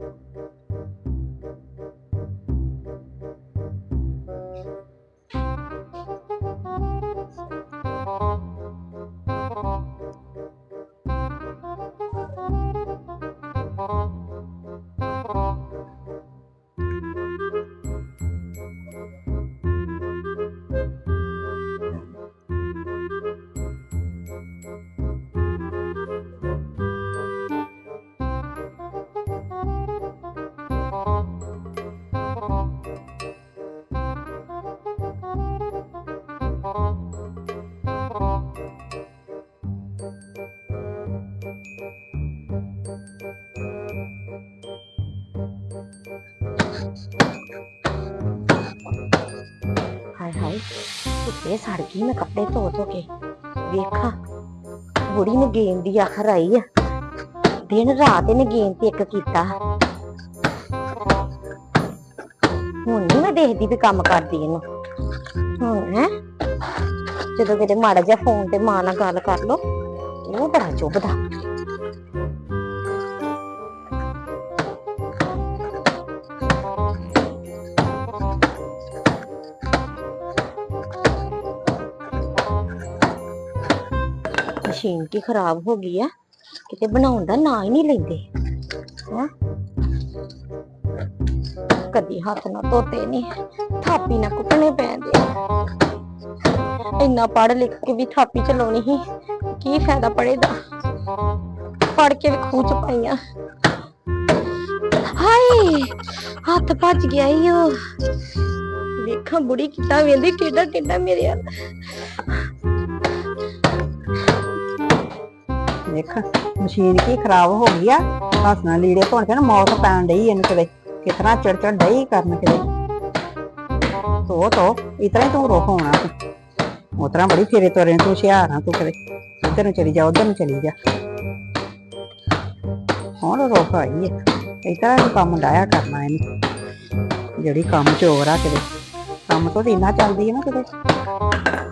ਹਾਏ ਹਾਏ ਧੁੱਪੇ ਸੜ ਗਈ, ਮੈਂ ਕੱਪੜੇ ਧੋ ਧੋ ਕੇ। ਵੇਖਾਂ, ਬੁੜੀ ਨੇ ਗੇਮ ਦੀ ਆਖਰ ਆਈ ਆ। ਦਿਨ ਰਾਤ ਇਹਨੇ ਗੇਮ ਤੇ ਇੱਕ ਕੀਤਾ। ਹੁਣ ਨੀ ਮੈਂ ਦੇਖਦੀ ਵੀ ਕੰਮ ਕਰਦੀ ਇਹਨੂੰ। ਹੁਣ ਹੈ, ਜਦੋਂ ਕਿਤੇ ਮਾੜਾ ਜਿਹਾ ਫੋਨ ਤੇ ਮਾਂ ਨਾਲ ਗੱਲ ਕਰ ਲੋ ਉਹ ਬੜਾ ਚੁੱਭਦਾ। ਮਸ਼ੀਨ ਕੀ ਖਰਾਬ ਹੋ ਗਈ ਆ? ਕਿਤੇ ਬਣਾਉਣ ਦਾ ਨਾਂ ਹੀ ਨਹੀਂ ਲੈਂਦੇ। ਹੈ? ਕਦੀ ਹੱਥ ਨਾ ਧੋਤੇ ਨਹੀਂ ਥਾਪੀ ਨਾ ਕੁੱਟਣੇ ਪੈਂਦੇ। ਆ। ਇੰਨਾ ਪੜ੍ਹ ਲਿਖ ਕੇ ਵੀ ਥਾਪੀ ਚਲਾਉਣੀ ਹੀ, ਕੀ ਫਾਇਦਾ ਪੜੇ ਦਾ? ਪੜ ਕੇ ਵੀ ਖੂਚ ਪਾਈਆਂ। ਹਾਏ, ਹੱਥ ਭੱਜ ਗਿਆ ਈ ਓ ਵੇਖਾਂ ਬੁੜੀ ਕਿੱਦਾਂ ਵੇਂਦੀ ਟੇਡਾ ਟੇਡਾ ਮੇਰੇ ਵੱਲ। ਦੇਖ ਮਸ਼ੀਨ ਕੀ ਖਰਾਬ ਹੋ ਗਈ ਆ। ਹੱਸਣਾ ਲੀੜੇ ਧੋਣ ਕੇ ਨਾ ਮੌਤ ਪੈਣ ਡਈ ਇਹਨੂੰ ਕਿਤੇ ਕਿਤਨਾ ਚੜ ਚੜ ਡਈ ਕਰਨ ਕਿਤੇ। ਧੋ ਧੋ ਇਤਨਾ ਹੀ ਤੂੰ ਰੋਕ ਹੋਣਾ ਤੂੰ। ਉਤਰਾ ਬੜੀ ਫੇਰੇ ਤੋਰੇ ਤੂੰ ਹੁਸ਼ਿਆਰ ਆ ਤੂੰ ਕਿਤੇ। ਇੱਧਰ ਨੂੰ ਚਲੀ ਜਾ ਉੱਧਰ ਨੂੰ ਚਲੀ ਜਾ। ਹੁਣ ਰੋਕ ਆਈ ਹੈ ਇਤਨਾ ਹੀ ਕੰਮ ਡਾਇਆ ਕਰਨਾ ਇਹਨੂੰ। ਜਿਹੜੀ ਕੰਮ ਚੋਰ ਆ ਕਿਤੇ। ਕੰਮ ਤੋਂ ਤਾਂ ਇੰਨਾ ਚੱਲਦੀ ਹੈ ਨਾ ਕਿਤੇ।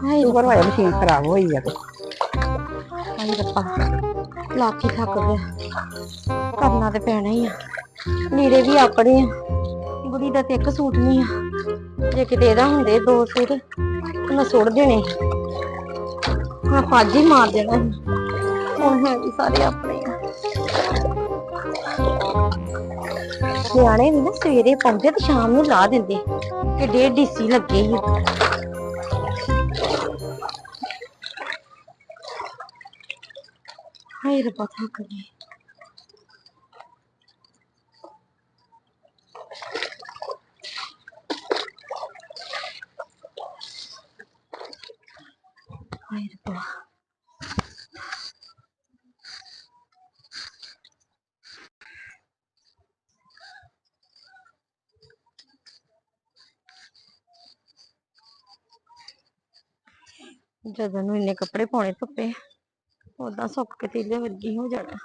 ਹਾਏ ਸ਼ੁਕਰ ਹੋਇਆ ਮਸ਼ੀਨ ਖਰਾਬ ਹੋਈ ਆ ਤੇ। ਹਾਏ ਰੱਬਾ। ਲਾਕੀ ਥੱਕ ਗਿਆ ਕਰਨਾ ਤੇ ਪੈਣਾ ਹੀ ਆ। ਲੀੜੇ ਵੀ ਆਪਣੇ ਆ। ਬੁੜੀ ਦਾ ਤੇ ਇੱਕ ਸੂਟ ਨਹੀਂ ਆ। ਜੇ ਕਿਤੇ ਇਹਦਾ ਹੁੰਦੇ ਦੋ ਸੂਟ ਮੈਂ ਸੁੱਟ ਦੇਣੇ ਹਾਂ ਫਾਜੀ ਮਾਰ ਦੇਣਾ ਹੁਣ ਹੈ ਵੀ ਸਾਰੇ ਆਪਣੇ ਆ। ਸਿਆਣੇ ਵੀ ਨਾ ਸਵੇਰੇ ਪਾਉਂਦੇ ਤੇ ਸ਼ਾਮ ਨੂੰ ਲਾ ਦਿੰਦੇ। ਕਿ ਡੇਢ ਡੀਸੀ ਲੱਗੇ ਹੀ ਹਾਏ ਰੱਬਾ ਥੱਕ ਗਈ ਹਾਏ ਰੱਬਾ ਜਦੋਂ ਨੂੰ ਇੰਨੇ ਕੱਪੜੇ ਪਾਉਣੇ ਧੁੱਪੇ ਉਦਾਂ ਸੁੱਕ ਕੇ ਤੀਲੇ ਵਰਗੀ ਹੋ ਜਾਣਾ।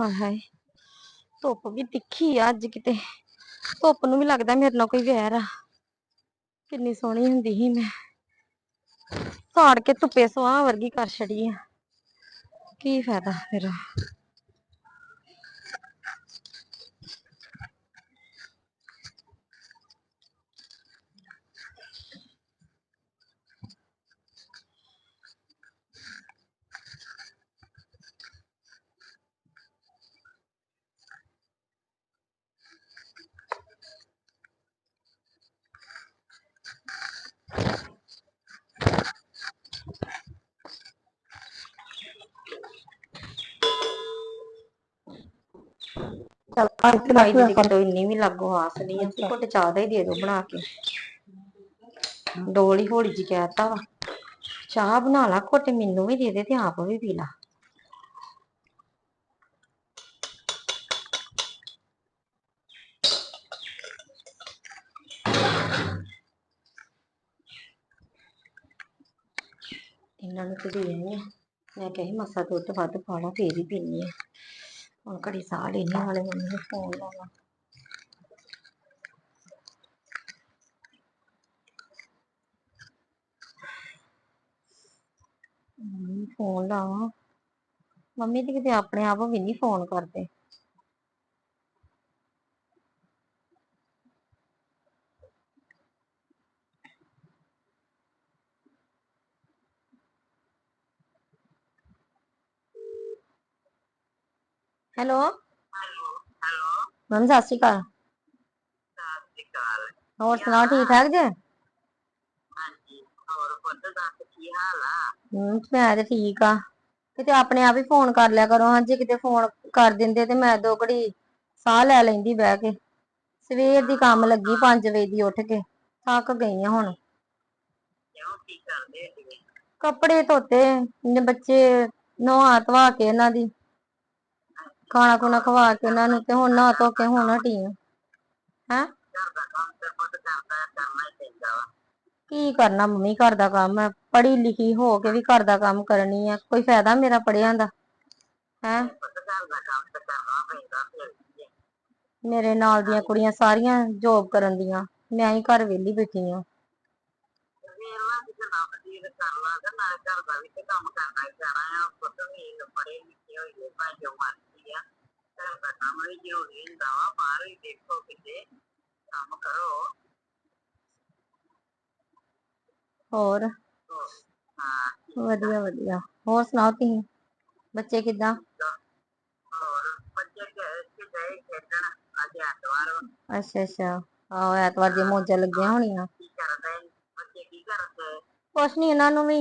ਹਾਏ ਹਾਏ ਧੁੱਪ ਵੀ ਤਿੱਖੀ ਆ ਅੱਜ ਕਿਤੇ। ਧੁੱਪ ਨੂੰ ਵੀ ਲੱਗਦਾ ਮੇਰੇ ਨਾਲ ਕੋਈ ਵੈਰ ਆ। ਕਿੰਨੀ ਸੋਹਣੀ ਹੁੰਦੀ ਸੀ ਮੈਂ। ਸਾੜ ਕੇ ਧੁੱਪੇ ਸੁਆਹ ਵਰਗੀ ਕਰ ਛੜੀ ਆ। ਕੀ ਫਾਇਦਾ ਫਿਰ? ਦਵਾਈ ਦੀ ਕਿਤੋਂ ਇੰਨੀ ਵੀ ਲਾਗੋ ਆਸ ਨਹੀਂ ਹੈ ਤੇ ਘੁੱਟ ਚਾਹ ਦਾ ਹੀ ਦੇ ਦਿਓ ਬਣਾ ਕੇ। ਡੋਲ ਹੀ ਹੌਲੀ ਜੀ ਕਹਿਤਾ ਵਾ। ਚਾਹ ਬਣਾ ਲਾ ਘੁੱਟ ਮੈਨੂੰ ਵੀ ਦੇ ਦੇ ਤੇ ਆਪ ਵੀ ਪੀ ਲਾ। ਇਹਨਾਂ ਨੂੰ ਤੇ ਦੇਣੀ ਹੈ ਮੈਂ ਕਹੀ ਮਸਾ ਦੁੱਧ ਵੱਧ ਪਾਣਾ ਫੇਰ ਹੀ ਪੀਣੀ ਹੈ ਹੁਣ ਘੜੀ ਸਾਹ ਲੈਣੀ ਵਾਲੇ ਮੰਮੀ ਨੂੰ ਫੋਨ ਲਾਵਾਂ ਮੰਮੀ ਫੋਨ ਲਾਵਾਂ। ਮੰਮੀ ਤੇ ਕਿਤੇ ਆਪਣੇ ਆਪ ਵੀ ਨਹੀਂ ਫੋਨ ਕਰਦੇ। ਹੈਲੋ। ਮੰਮੀ ਸਤਿ ਸ਼੍ਰੀ ਅਕਾਲ। ਹੋਰ ਸੁਣਾਓ ਠੀਕ ਠਾਕ ਜੇ? ਹੂੰ ਮੈਂ ਤੇ ਠੀਕ ਆ। ਕਿਤੇ ਆਪਣੇ ਆਪ ਹੀ ਫੋਨ ਕਰ ਲਿਆ ਕਰੋ ਹਾਂ ਜੇ ਕਿਤੇ ਫੋਨ ਕਰ ਦਿੰਦੇ ਤੇ ਮੈਂ ਦੋ ਘੜੀ ਸਾਹ ਲੈ ਲੈਂਦੀ ਬਹਿ ਕੇ। ਸਵੇਰ ਦੀ ਕੰਮ ਲੱਗੀ 5 ਵਜੇ ਦੀ ਉੱਠ ਕੇ ਥੱਕ ਗਈ ਆ ਹੁਣ। ਕੱਪੜੇ ਧੋਤੇ ਨੇ ਬੱਚੇ ਨਹਾ ਧਵਾ ਕੇ ਇਹਨਾਂ ਦੀ। ਖਾਣਾ ਖੁਣਾ ਖਵਾ ਕੇ ਇਹਨਾਂ ਨੂੰ ਤੇ ਹੁਣ ਨਾ ਧੋ ਕੇ ਹੁਣ ਹਟੀ ਆ। ਹੈਂ? ਕੀ ਕਰਨਾ ਮੰਮੀ, ਘਰ ਦਾ ਕੰਮ ਹੈ। ਪੜ੍ਹੀ ਲਿਖੀ ਹੋ ਕੇ ਵੀ ਘਰ ਦਾ ਕੰਮ ਕਰਨੀ ਆ। ਕੋਈ ਫਾਇਦਾ ਮੇਰਾ ਪੜ੍ਹਿਆਂ ਦਾ? ਹੈ? ਮੇਰੇ ਨਾਲ ਦੀਆਂ ਕੁੜੀਆਂ ਸਾਰੀਆਂ ਜੋਬ ਕਰਨ ਦੀਆਂ। ਮੈਂ ਹੀ ਘਰ ਵਿਹਲੀ ਬੈਠੀ ਆ। ਕੰਮ ਹੋਰ? ਵਧੀਆ ਵਧੀਆ। ਹੋਰ ਸੁਣਾਓ ਤੁਸੀਂ? ਬੱਚੇ ਕਿੱਦਾਂ? ਅੱਛਾ ਅੱਛਾ। ਆਹੋ, ਐਤਵਾਰ ਦੀਆਂ ਮੌਜਾਂ ਲੱਗੀਆਂ ਹੋਣੀਆਂ। ਕੁਛ ਨੀ ਇਹਨਾਂ ਨੂੰ ਵੀ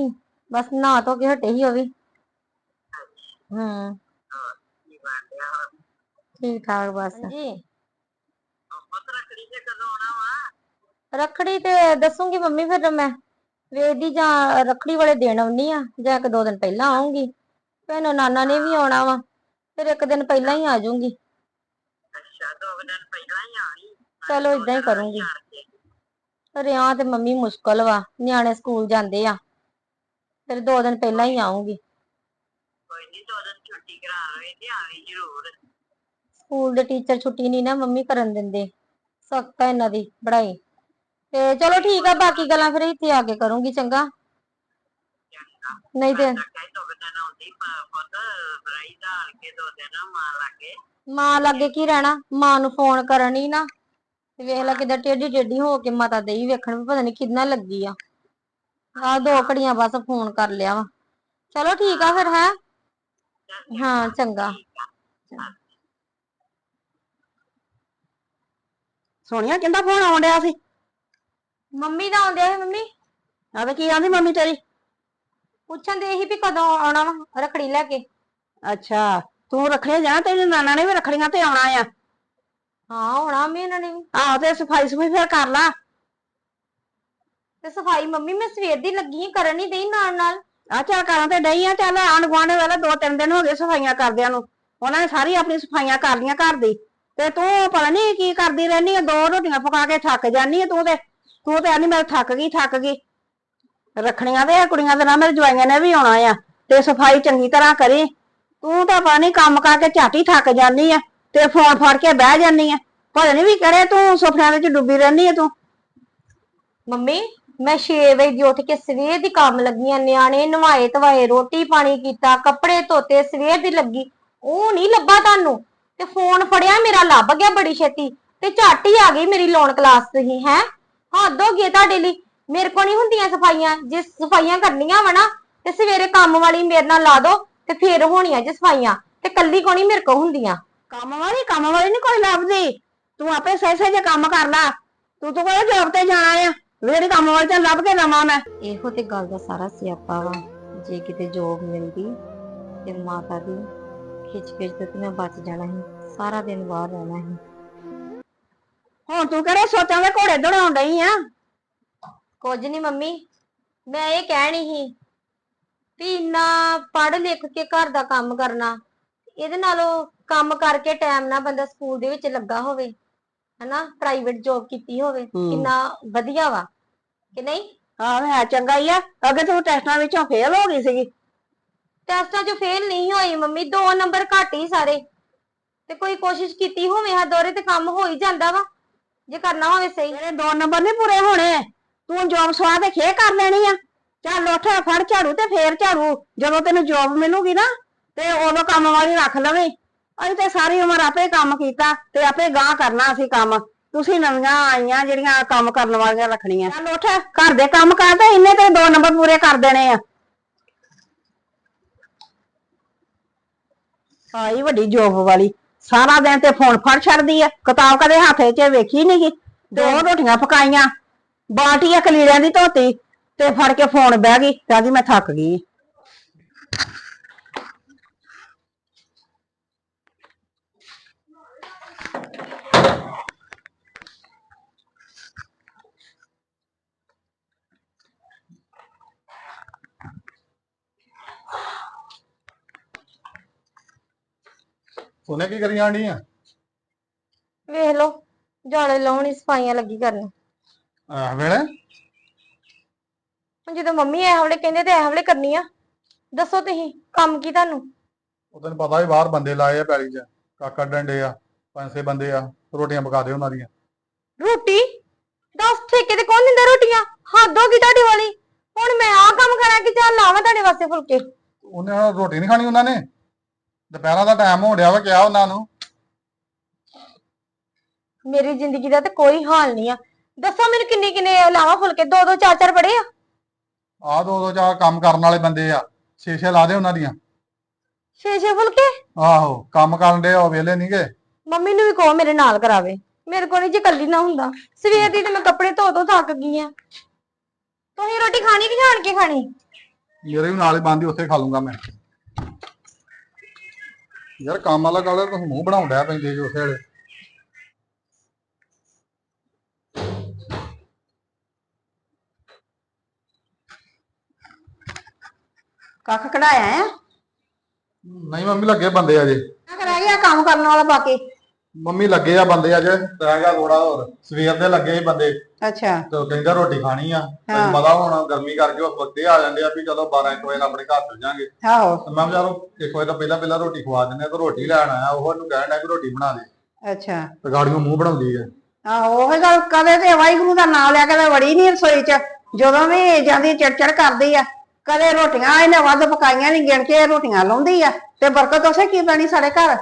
ਬਸ ਨਹਾ ਧੋ ਕੇ ਹਟੇ ਸੀ ਉਹ ਵੀ। ਹੂੰ। ਠੀਕ ਠਾਕ ਬਸ ਜੀ ਰੱਖੜੀ ਤੇ ਦੱਸੂਗੀ ਮੰਮੀ ਫਿਰ ਮੈਂ। ਵੇਖਦੀ ਜਾਂ ਰੱਖੜੀ ਵਾਲੇ ਦਿਨ ਆਉਣੀ ਆ ਜਾਂ ਇੱਕ ਦੋ ਦਿਨ ਪਹਿਲਾਂ ਆਉਂਗੀ ਭੈਣੋ ਨਾਨਾ ਨੇ ਵੀ ਆਉਣਾ ਵਾ ਫਿਰ ਇੱਕ ਦਿਨ ਪਹਿਲਾਂ ਹੀ ਆ ਜਾਊਂਗੀ। ਚਲੋ ਇਦਾਂ ਹੀ ਕਰੂੰਗੀ। ਰਿਆਂ ਤੇ ਮੰਮੀ ਮੁਸ਼ਕਲ ਵਾ ਨਿਆਣੇ ਸਕੂਲ ਜਾਂਦੇ ਆ। ਫਿਰ ਦੋ ਦਿਨ ਪਹਿਲਾਂ ਹੀ ਆਉਂਗੀ ਸਕੂਲ ਦੇ ਟੀਚਰ ਛੁੱਟੀ ਨਹੀਂ ਨਾ ਮੰਮੀ ਕਰਨ ਦਿੰਦੇ। ਸਖਤ ਆ ਇਹਨਾਂ ਦੀ ਪੜ੍ਹਾਈ। ਤੇ ਚਲੋ ਠੀਕ ਆ ਬਾਕੀ ਗੱਲਾਂ ਫਿਰ ਇੱਥੇ ਆ ਕੇ ਕਰੂੰਗੀ ਚੰਗਾ। ਨਹੀਂ ਤੇ ਮਾਂ ਲਾਗੇ ਕੀ ਰਹਿਣਾ? ਮਾਂ ਨੂੰ ਫੋਨ ਕਰਨ ਹੀ ਨਾ। ਤੇ ਵੇਖ ਲੈ ਕਿਦਾਂ ਟੇਢੀ ਟੇਢੀ ਹੋ ਕੇ ਮਾਤਾ ਦੇਈ ਵੇਖਣ ਵੀ ਪਤਾ ਨਹੀਂ ਕਿੰਨਾ ਲੱਗੀ ਆ। ਆ ਦੋ ਘੜੀਆਂ ਬਸ ਫੋਨ ਕਰ ਲਿਆ ਵਾ। ਚਲੋ ਠੀਕ ਆ ਫਿਰ ਹੈ? ਹਾਂ ਚੰਗਾ। ਸੋਨੀਆ ਕਿੰਦਾ ਫੋਨ ਆਉਣ ਡਿਆ ਸੀ। ਮੰਮੀ ਦਾ ਆਉਂਦੇ ਆ ਮੰਮੀ? ਆ ਤੇ ਕੀ ਆਂਦੀ ਮੰਮੀ ਤੇਰੀ? ਪੁੱਛਣ ਦੇ ਹੀ ਵੀ ਕਦੋਂ ਆਉਣਾ ਵਾ ਰਖੜੀ ਲੈ ਕੇ। ਅੱਛਾ ਤੂੰ ਰੱਖੜੀਆਂ ਜਾਣਾ ਤੇਰੀ ਨਾਨਾ ਨੇ ਵੀ ਰੱਖੜੀਆਂ ਤੇ ਆਉਣਾ ਆ। ਹਾਂ ਆਉਣਾ ਮੈਂ ਇਹਨਾਂ ਨੇ ਵੀ। ਆਹੋ ਤੇ ਸਫ਼ਾਈ ਸਫ਼ਾਈ ਫਿਰ ਕਰ ਲਾ। ਤੇ ਸਫ਼ਾਈ ਮੰਮੀ ਮੈਂ ਸਵੇਰ ਦੀ ਲੱਗੀ ਆਂ, ਕਰਨ ਹੀ ਡਈ ਨਾਲ ਨਾਲ। ਆ ਚੱਲ ਕਰਾਂ ਤੇ ਡਈ ਆ ਚੱਲ ਆਂਢ ਗੁਆਂਢ ਵਾਲਾ ਦੋ ਤਿੰਨ ਦਿਨ ਹੋ ਗਏ ਸਫਾਈਆਂ ਕਰਦਿਆਂ ਨੂੰ। ਉਹਨਾਂ ਨੇ ਸਾਰੀ ਆਪਣੀ ਸਫਾਈਆਂ ਕਰ ਲਈਆਂ ਘਰ ਦੀ। ਤੇ ਤੂੰ ਪਤਾ ਨਹੀਂ ਕੀ ਕਰਦੀ ਰਹਿਨੀ ਆ ਦੋ ਰੋਟੀਆਂ ਪਕਾ ਕੇ ਥੱਕ ਜਾਨੀ ਆ ਤੂੰ ਤੇ। ਤੂੰ ਤੇ ਆਨੀ ਮੈਂ ਥੱਕ ਗਈ ਥੱਕ ਗਈ। ਰੱਖਣੀਆਂ ਤੇ ਕੁੜੀਆਂ ਦੇ ਨਾਲ ਮੇਰੇ ਜਵਾਈਆਂ ਨੇ ਵੀ ਆਉਣਾ ਆ। ਤੇ ਸਫ਼ਾਈ ਚੰਗੀ ਤਰ੍ਹਾਂ ਕਰੀ। ਤੂੰ ਤਾਂ ਨੀ ਕੰਮ ਕਰਕੇ ਝਾਟੀ ਥੱਕ ਜਾਨੀ ਆ। ਤੇ ਫੋਨ ਫੜ ਕੇ ਬਹਿ ਜਾਨੀ ਆ। ਪਤਾ ਨੀ ਵੀ ਕਿਹੜੇ ਤੂੰ ਸੁਪਨਿਆਂ ਵਿੱਚ ਡੁੱਬੀ ਰਹਿਨੀ ਆ ਤੂੰ। ਮੰਮੀ, ਮੈਂ 6 ਵਜੇ ਦੀ ਉੱਠ ਕੇ ਸਵੇਰ ਦੀ ਕੰਮ ਲੱਗੀ ਨਿਆਣੇ ਨਵਾਏ ਧਵਾਏ, ਰੋਟੀ ਪਾਣੀ ਕੀਤਾ, ਕੱਪੜੇ ਧੋਤੇ, ਸਵੇਰ ਦੀ ਲੱਗੀ। ਉਹ ਨਹੀਂ ਲੱਭਾ ਤੁਹਾਨੂੰ। ਤੇ ਫੋਨ ਫੜਿਆ ਮੇਰਾ, ਲੱਭ ਗਿਆ ਬੜੀ ਛੇਤੀ। ਤੇ ਝੱਟ ਹੀ ਆ ਗਈ ਮੇਰੀ ਲੋਨ ਕਲਾਸ ਤੇ ਹੀ। ਹੈ ਹੱਦ ਹੋ ਗਈ ਤੁਹਾਡੇ ਲਈ। ਮੇਰੇ ਕੋ ਨਹੀਂ ਹੁੰਦੀਆਂ ਸਫਾਈਆਂ। ਜੇ ਸਫਾਈਆਂ ਕਰਨੀਆਂ ਵਾ ਨਾ, ਤੇ ਸਵੇਰੇ ਕੰਮ ਵਾਲੀ ਮੇਰੇ ਨਾਲ ਲਾ ਦੋ, ਤੇ ਫੇਰ ਹੋਣੀਆਂ ਜੇ ਸਫਾਈਆਂ। ਤੇ ਕੱਲੀ ਕੋ ਨਹੀਂ ਮੇਰੇ ਕੋ ਹੁੰਦੀਆਂ? ਕੰਮ ਵਾਲੀ ਕੰਮ ਵਾਲੀ ਨਹੀਂ ਕੋਈ ਲੱਭਦੀ। ਤੂੰ ਆਪੇ ਸਹੀ ਸਹੀ ਜੇ ਕੰਮ ਕਰ ਲੈ ਤੂੰ ਤਾਂ ਕੋਈ ਜੋਬ ਤੇ ਜਾਣਾ ਆ? ਜਿਹੜੀ ਕੰਮ ਵਾਲੀ ਤੇ ਲੱਭ ਕੇ ਲਵਾਂ ਮੈਂ। ਇਹੋ ਤੇ ਗੱਲ ਦਾ ਸਾਰਾ ਸਿਆਪਾ ਵਾ। ਜੇ ਕਿਤੇ ਜੋਬ ਮਿਲਦੀ ਤੇ ਮਾਤਾ ਦੀ ਖਿੱਚ ਖਿੱਚ ਤੋਂ ਤੇ ਮੈਂ ਬਚ ਜਾਣਾ ਸੀ। ਸਾਰਾ ਦਿਨ ਬਾਹਰ ਰਹਿਣਾ ਸੀ। ਹੁਣ ਤੂੰ ਕਿਹੜੇ ਸੋਚਾਂ ਦੇ ਘੋੜੇ ਦੜਾਉਣ ਡਈ ਆ? ਕੁਝ ਨਹੀਂ ਮੰਮੀ ਮੈਂ ਇਹ ਕਹਿਣੀ ਸੀ ਵੀ ਇੰਨਾ ਪੜ੍ਹ ਲਿਖ ਕੇ ਘਰ ਦਾ ਕੰਮ ਕਰਨਾ ਇਹਦੇ ਨਾਲੋਂ ਕੰਮ ਕਰਕੇ ਟਾਈਮ ਨਾਲ ਬੰਦਾ ਸਕੂਲ ਦੇ ਵਿੱਚ ਲੱਗਾ ਹੋਵੇ ਹਨਾ ਪ੍ਰਾਈਵੇਟ ਜੋਬ ਕੀਤੀ ਹੋਵੇ ਹੂੰ। ਕਿੰਨਾ ਵਧੀਆ ਵਾ ਕਿ ਨਹੀਂ? ਹਾਂ ਮੈਂ ਚੰਗਾ ਹੀ ਆ ਅੱਗੇ ਤੂੰ ਟੈਸਟਾਂ ਵਿੱਚੋਂ ਫੇਲ ਹੋ ਗਈ ਸੀਗੀ। ਟੈਸਟਾਂ 'ਚ ਫੇਲ ਨਹੀਂ ਹੋਈ ਮੰਮੀ ਦੋ ਨੰਬਰ ਘੱਟ ਹੀ ਸਾਰੇ। ਤੇ ਕੋਈ ਕੋਸ਼ਿਸ਼ ਕੀਤੀ ਹੋਵੇ ਹਾਂ ਦੋਰੇ ਤੇ ਕੰਮ ਹੋ ਹੀ ਜਾਂਦਾ ਵਾ ਜੇ ਕਰਨਾ ਹੋਵੇ ਸਹੀ। ਤੇਰੇ ਦੋ ਨੰਬਰ ਨਹੀਂ ਪੂਰੇ ਹੋਣੇ ਤੂੰ ਜੋਬ ਸਵਾ ਤੇ ਖੇ ਕਰ ਲੈਣੀ ਆ। ਚੱਲ ਉੱਠ ਫੜ ਝਾੜੂ ਤੇ ਫੇਰ ਝਾੜੂ ਜਦੋਂ ਤੈਨੂੰ ਜੋਬ ਮਿਲੂਗੀ ਨਾ ਤੇ ਉਦੋਂ ਕੰਮ ਵਾਲੀ ਰੱਖ ਲਵੇਂ। ਅਸੀਂ ਤੇ ਸਾਰੀ ਉਮਰ ਆਪੇ ਕੰਮ ਕੀਤਾ ਤੇ ਆਪੇ ਗਾਂ ਕਰਨਾ ਅਸੀਂ ਕੰਮ। ਤੁਸੀਂ ਨਵੀਆਂ ਆਈਆਂ ਜਿਹੜੀਆਂ ਕੰਮ ਕਰਨ ਵਾਲੀਆਂ ਰੱਖਣੀਆਂ। ਚੱਲ ਉੱਠ ਘਰ ਦੇ ਕੰਮ ਕਰ ਤੇ ਇੰਨੇ ਤੇ ਦੋ ਨੰਬਰ ਪੂਰੇ ਕਰ ਦੇਣੇ ਆ। ਆਈ ਵੱਡੀ ਜੋਬ ਵਾਲੀ ਸਾਰਾ ਦਿਨ ਤੇ ਫੋਨ ਫੜ ਛੱਡਦੀ ਆ ਕਿਤਾਬ ਕਦੇ ਹੱਥ 'ਚ ਵੇਖੀ ਨੀ ਗੀ ਦੋ ਰੋਟੀਆਂ ਪਕਾਈਆਂ ਬਾਲਟੀ ਇੱਕ ਲੀੜਿਆਂ ਦੀ ਧੋਤੀ ਤੇ ਫੜ ਕੇ ਫੋਨ ਬਹਿ ਗਈ ਕਹਿੰਦੀ ਮੈਂ ਥੱਕ ਗਈ। ਉਹਨੇ ਕੀ ਕਰੀ ਜਾਣੀ ਆ? ਵੇਖ ਲਓ ਜਾਲੇ ਲਾਉਣੀ ਸਫਾਈਆਂ ਲੱਗੀ ਕਰਨ। ਆਹ ਵੇਲੇ? ਹੁਣ ਜਦੋਂ ਮੰਮੀ ਇਹ ਹਵਲੇ ਕਹਿੰਦੇ ਤੇ ਇਹ ਹਵਲੇ ਕਰਨੀ ਆ ਦੱਸੋ ਤੁਸੀਂ ਕੰਮ ਕੀ ਤੁਹਾਨੂੰ? ਉਹ ਤੈਨੂੰ ਪਤਾ ਹੀ ਬਾਹਰ ਬੰਦੇ ਲਾਏ ਆ ਪੈਲੀ 'ਚ ਕਾਕਾ ਡੰਡੇ ਆ ਪੰਜ ਛੇ ਬੰਦੇ ਆ ਰੋਟੀਆਂ ਪਕਾ ਦੇ ਉਹਨਾਂ ਦੀਆਂ। ਰੋਟੀ? ਦੱਸ ਠੇਕੇ ਤੇ ਕੌਣ ਦਿੰਦਾ ਰੋਟੀਆਂ? ਹੱਦ ਹੋ ਗਈ ਤੁਹਾਡੀ ਵਾਲੀ। ਹੁਣ ਮੈਂ ਆਹ ਕੰਮ ਕਰਾਂ ਕਿ ਚੱਲ ਲਾਵਾਂ ਤੁਹਾਡੇ ਵਾਸਤੇ ਫੁਲਕੇ। ਉਹਨੇ ਹੁਣ ਰੋਟੀ ਨਹੀਂ ਖਾਣੀ ਉਹਨਾਂ ਨੇ? ਦੁਪਹਿਰਾਂ ਦਾ ਟਾਈਮ ਹੋ ਰਿਹਾ ਵਾ ਕਿਹਾ ਉਹਨਾਂ ਨੂੰ। ਮੇਰੀ ਜ਼ਿੰਦਗੀ ਦਾ ਤੇ ਕੋਈ ਹਾਲ ਨਹੀਂ ਆ। ਦੱਸੋ ਮੈਨੂੰ ਕਿੰਨੇ ਕਿੰਨੇ ਲਾਵਾਂ ਫੁਲਕੇ ਦੋ ਦੋ ਚਾਰ ਚਾਰ ਬੜੇ ਆ? ਆਹ ਦੋ ਦੋ ਚਾਰ ਕੰਮ ਕਰਨ ਵਾਲੇ ਬੰਦੇ ਆ। ਛੇ ਛੇ ਲਾ ਦੇ ਉਹਨਾਂ ਦੀਆਂ। ਛੇ ਛੇ ਫੁਲਕੇ? ਆਹੋ ਕੰਮ ਕਰਨ ਦੇ ਉਹ ਵੇਲੇ ਨਹੀਂਗੇ ਮੰਮੀ ਨੂੰ ਵੀ ਕਹੋ ਮੇਰੇ ਨਾਲ ਕਰਾਵੇ। ਮੇਰੇ ਕੋਲ ਜੇ ਕੱਲੀ ਨਾ ਹੁੰਦਾ। ਸਵੇਰ ਦੀ ਤੇ ਮੈਂ ਕੱਪੜੇ ਧੋ ਧੋ ਥੱਕ ਗਈ ਆ। ਤੁਸੀਂ ਰੋਟੀ ਖਾਣੀ ਕਿ ਜਾਣ ਕੇ ਖਾਣੀ? ਮੇਰੇ ਵੀ ਨਾਲ ਹੀ ਬੰਦੀ ਉੱਥੇ ਖਾ ਲੂੰਗਾ ਮੈਂ। ਯਾਰ ਕੰਮ ਵਾਲਾ ਗੱਲ ਤੁਸੀਂ ਮੂੰਹ ਬਣਾਉਂਦਾ ਪੈਂਦੇ ਜੋ ਉਸੇ ਵੇਲੇ। ਕੱਖ ਕਢਾਇਆ ਆ? ਨਹੀਂ ਮੰਮੀ ਲੱਗੇ ਬੰਦੇ ਅਜੇ। ਕੱਖ ਰਹਿ ਗਿਆ ਕੰਮ ਕਰਨ ਵਾਲਾ ਬਾਕੀ। ਮੰਮੀ ਲੱਗੇ ਆ ਬੰਦੇ ਅੱਜ ਰਹਿ ਗਿਆ ਥੋੜਾ ਹੋਰ। ਸਵੇਰ ਦੇ ਲੱਗੇ ਸੀ ਬੰਦੇ। ਅੱਛਾ। ਤੇ ਕਹਿੰਦਾ ਰੋਟੀ ਖਾਣੀ ਆ। ਤੈਨੂੰ ਪਤਾ ਹੁਣ ਗਰਮੀ ਕਰਕੇ ਉਹ ਬੱਤੇ ਆ ਜਾਂਦੇ ਆ ਵੀ ਚਲੋ 12 1 ਵਜੇ ਆਪਣੇ ਘਰ ਚਲ ਜਾਾਂਗੇ। ਆਹੋ। ਤੇ ਮੈਂ ਵਿਚਾਰੋ 1 ਵਜੇ ਤੋਂ ਪਹਿਲਾਂ ਪਹਿਲਾਂ ਰੋਟੀ ਖਵਾ ਦਿੰਦੇ ਆ ਤੇ ਰੋਟੀ ਲੈਣ ਆਇਆ। ਉਹ ਉਹਨੂੰ ਕਹਿਣ ਡਿਆ ਕਿ ਰੋਟੀ ਬਣਾ ਦੇ। ਅੱਛਾ। ਤੇ ਗਾੜੀਆਂ ਮੂੰਹ ਬਣਾਉਂਦੀ ਹੈ ਆਹੋ ਉਹ ਗੱਲ ਕਦੇ ਤੇ ਵਾਹਿਗੁਰੂ ਦਾ ਨਾਮ ਲਿਆ ਕਦੇ ਵੜੀ ਨਹੀਂ ਰਸੋਈ 'ਚ। ਜਦੋਂ ਵੀ ਜਾਂਦੀ ਚੜਚੜ ਕਰਦੀ ਆ। ਕਦੇ ਰੋਟੀਆਂ ਇਹਨੇ ਵੱਧ ਪਕਾਈਆਂ ਨਹੀਂ ਗਿਣ ਕੇ ਰੋਟੀਆਂ ਲਾਉਂਦੀ ਆ। ਤੇ ਬਰਕਤ ਉਸੇ ਕੀ ਪੈਣੀ ਸਾਡੇ ਘਰ?